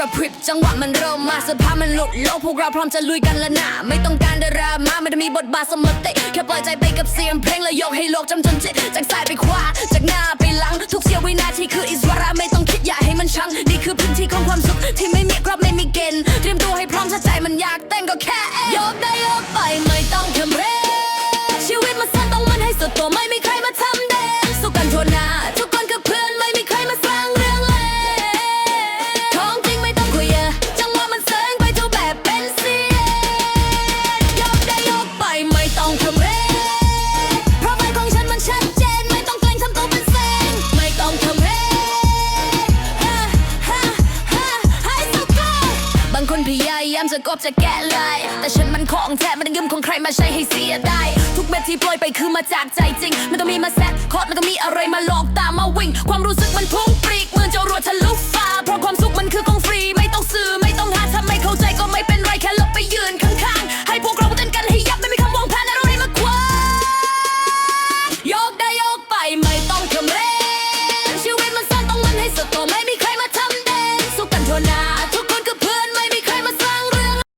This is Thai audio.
กระพริบจังหวะมันเริ่มมาสภาพมันหลุดโลกพวกเราพร้อมจะลุยกันล้วนะไม่ต้องการดารามาไม่ได้มีบทบาทเสมอเตะแค่ปล่อยใจไปกับเสียงเพลงแล้วยกให้โลกจำจนจิตจากซ้ายไปขวาจากหน้าไปหลังทุกเสี้ยววินาทีคืออิสระไม่ต้องคิดอย่าให้มันชังนี่คือพื้นที่ของความสุขที่ไม่มีกรอบไม่มีเกณฑ์เตรียมตัวให้พร้อมถ้าใจมันอยากเต้นก็แค่ยกได้ยกไปไม่ต้องทำเรชีวิตมันสั้นต้องมันให้สุดตัวไม่มีใครมาทำ ยายามจะกอบจะแกะลายแต่ฉันมันของแท้ไม่ได้ยืมของใครมาใช้ให้เสียได้ ทุกเม็ดที่โปรยไปคือมาจากใจจริงไม่ต้องมีมาแซะคอดแล้วก็มีอะไรมาหลอกตามมาวิ่ง ความรู้สึกมันพุ่ง